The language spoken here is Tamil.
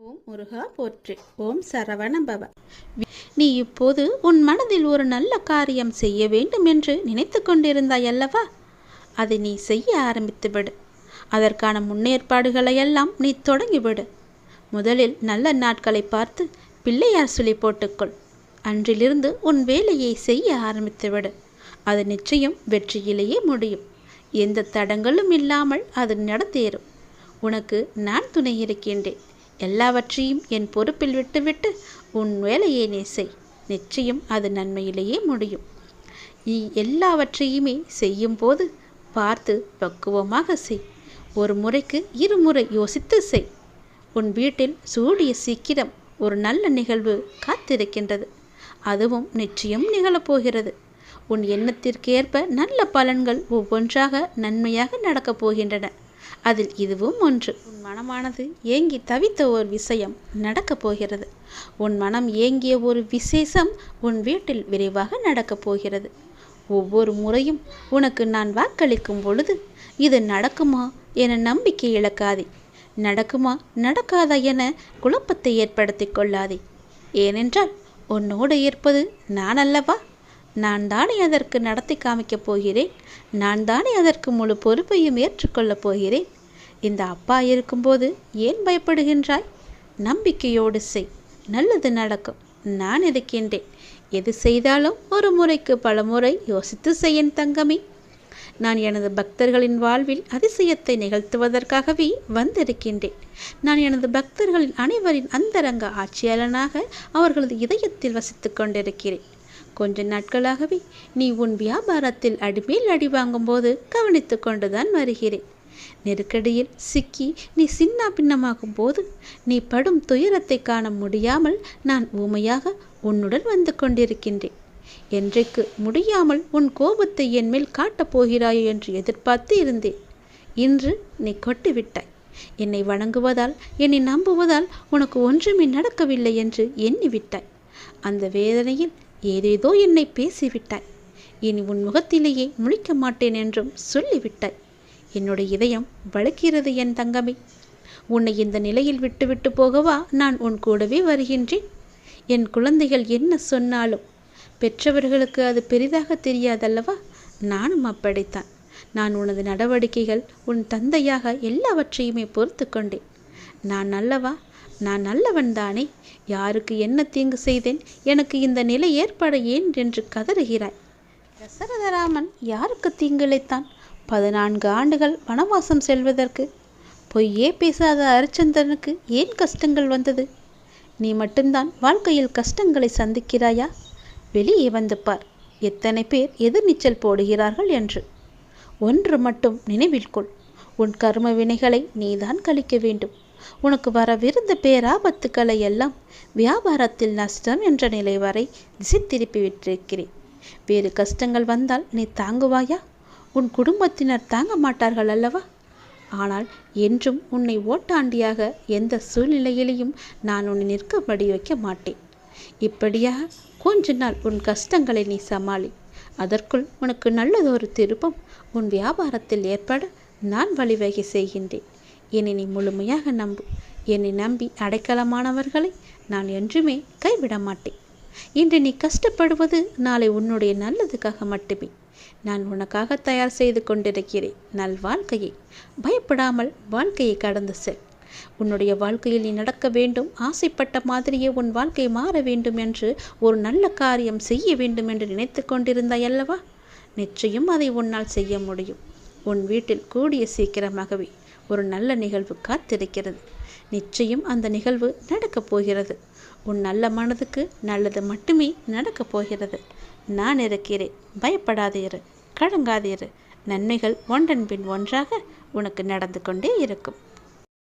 ஓம் முருகா போற்று. ஓம் சரவண பவ நீ இப்போது உன் மனதில் ஒரு நல்ல காரியம் செய்ய வேண்டும் என்று நினைத்து கொண்டிருந்தாய் அல்லவா? அதை நீ செய்ய ஆரம்பித்து விடு. அதற்கான முன்னேற்பாடுகளை எல்லாம் நீ தொடங்கிவிடு முதலில் நல்ல நாட்களை பார்த்து பிள்ளையார் சுழி போட்டுக்கொள். அன்றிலிருந்து உன் வேலையை செய்ய ஆரம்பித்துவிடு அது நிச்சயம் வெற்றியிலேயே முடியும். எந்த தடங்களும் இல்லாமல் அது நடத்தேறும் உனக்கு நான் துணை இருக்கின்றேன். எல்லாவற்றையும் என் பொறுப்பில் விட்டுவிட்டு உன் வேலையை நீ செய். நிச்சயம் அது நன்மையிலேயே முடியும். நீ எல்லாவற்றையுமே செய்யும்போது பார்த்து பக்குவமாக செய். ஒரு முறைக்கு இருமுறை யோசித்து செய். உன் வீட்டில் சூடிய சீக்கிரம் ஒரு நல்ல நிகழ்வு காத்திருக்கின்றது. அதுவும் நிச்சயம் நிகழப்போகிறது. உன் எண்ணத்திற்கேற்ப நல்ல பலன்கள் ஒவ்வொன்றாக நன்மையாக நடக்கப் போகின்றன. அதில் இதுவும் ஒன்று. உன் மனமானது ஏங்கி தவித்த ஒரு விஷயம் நடக்கப் போகிறது. உன் மனம் ஏங்கிய ஒரு விசேஷம் உன் வீட்டில் விரைவாக நடக்கப் போகிறது. ஒவ்வொரு முறையும் உனக்கு நான் வாக்களிக்கும் பொழுது இது நடக்குமா என நம்பிக்கை இழக்காதே. நடக்குமா நடக்காதா என குழப்பத்தை ஏற்படுத்தி கொள்ளாதே. ஏனென்றால் உன்னோடு இருப்பது நான் அல்லவா? நான் தானே அதற்கு நடத்தி காமிக்கப் போகிறேன்? நான் தானே அதற்கு முழு பொறுப்பையும் ஏற்றுக்கொள்ளப் போகிறேன்? இந்த அப்பா இருக்கும்போது ஏன் பயப்படுகின்றாய்? நம்பிக்கையோடு செய். நல்லது நடக்கும். நான் இருக்கின்றேன் எது செய்தாலும் ஒரு முறைக்கு பல முறை யோசித்து செய்யன் தங்கமே. நான் எனது பக்தர்களின் வாழ்வில் அதிசயத்தை நிகழ்த்துவதற்காகவே வந்திருக்கின்றேன். நான் எனது பக்தர்களின் அனைவரின் அந்தரங்க ஆட்சியாளனாக அவர்களது இதயத்தில் வசித்து கொண்டிருக்கிறேன். கொஞ்ச நாட்களாகவே நீ உன் வியாபாரத்தில் அடிமேல் அடி வாங்கும்போது கவனித்து கொண்டுதான் வருகிறேன். நெருக்கடியில் சிக்கி நீ சின்ன பின்னமாகும் போது நீ படும் துயரத்தை காண முடியாமல் நான் ஊமையாக உன்னுடன் வந்து கொண்டிருக்கின்றேன். என்றைக்கு முடியாமல் உன் கோபத்தை என் மேல் காட்டப் போகிறாயோ என்று எதிர்பார்த்து இருந்தேன். இன்று நீ கொட்டிவிட்டாய். என்னை வணங்குவதால் என்னை நம்புவதால் உனக்கு ஒன்றுமே நடக்கவில்லை என்று எண்ணிவிட்டாய். அந்த வேதனையில் ஏதேதோ என்னை பேசிவிட்டாய். இனி உன் முகத்திலேயே முழிக்க மாட்டேன் என்றும் சொல்லிவிட்டாய். என்னுடைய இதயம் வளர்க்கிறது என் தங்கமே. உன்னை இந்த நிலையில் விட்டுவிட்டு போகவா நான் உன் கூடவே வருகின்றேன். என் குழந்தைகள் என்ன சொன்னாலும் பெற்றவர்களுக்கு அது பெரிதாக தெரியாதல்லவா? நானும் அப்படித்தான். நான் உனது நடவடிக்கைகள் உன் தந்தையாக எல்லாவற்றையுமே பொறுத்து கொண்டேன். நான் நல்லவா நான் நல்லவன் தானே? யாருக்கு என்ன தீங்கு செய்தேன்? எனக்கு இந்த நிலை ஏற்பட ஏன் என்று கதறுகிறாய்? தசரதராமன் யாருக்கு தீங்கிழைத்தான்? பதினான்கு ஆண்டுகள் வனவாசம் செல்வதற்கு பொய்யே பேசாத அரிச்சந்திரனுக்கு ஏன் கஷ்டங்கள் வந்தது? நீ மட்டும்தான் வாழ்க்கையில் கஷ்டங்களை சந்திக்கிறாயா? வெளியே வந்து பார். எத்தனை பேர் எதிர்நீச்சல் போடுகிறார்கள் என்று. ஒன்று மட்டும் நினைவில் கொள். உன் கர்ம வினைகளை நீதான் கழிக்க வேண்டும். உனக்கு வரவிருந்த பேராபத்துக்களை எல்லாம் வியாபாரத்தில் நஷ்டம் என்ற நிலை வரை திசை திருப்பி விட்டிருக்கிறேன். வேறு கஷ்டங்கள் வந்தால் நீ தாங்குவாயா? உன் குடும்பத்தினர் தாங்க மாட்டார்கள் அல்லவா? ஆனால் என்றும் உன்னை ஓட்டாண்டியாக எந்த சூழ்நிலையிலையும் நான் உன்னை நிற்கபடி வைக்க மாட்டேன். இப்படியாக கொஞ்ச நாள் உன் கஷ்டங்களை நீ சமாளி. அதற்குள் உனக்கு நல்லதொரு திருப்பம் உன் வியாபாரத்தில் ஏற்பட நான் வழிவகை செய்கின்றேன். என்னை நீ முழுமையாக நம்பு. என்னை நம்பி அடைக்கலமானவர்களை நான் என்றுமே கைவிட மாட்டேன். இன்று நீ கஷ்டப்படுவது நாளை உன்னுடைய நல்லதுக்காக மட்டுமே. நான் உனக்காக தயார் செய்து கொண்டிருக்கிறேன். நல் வாழ்க்கையை. பயப்படாமல் வாழ்க்கையை கடந்து செல். உன்னுடைய வாழ்க்கையில் நீ நடக்க வேண்டும். ஆசைப்பட்ட மாதிரியே உன் வாழ்க்கை மாற வேண்டும் என்று ஒரு நல்ல காரியம் செய்ய வேண்டும் என்று நினைத்து கொண்டிருந்தாய் அல்லவா? நிச்சயம் அதை உன்னால் செய்ய முடியும். உன் வீட்டில் கூடிய சீக்கிரமாகவே ஒரு நல்ல நிகழ்வு காத்திருக்கிறது. நிச்சயம் அந்த நிகழ்வு நடக்கப் போகிறது. உன் நல்ல மனதுக்கு நல்லது மட்டுமே நடக்கப் போகிறது. நான் இருக்கிறேன். பயப்படாதீரு கழங்காதீரு நன்மைகள் ஒன்றன் பின் ஒன்றாக உனக்கு நடந்து கொண்டே இருக்கும்.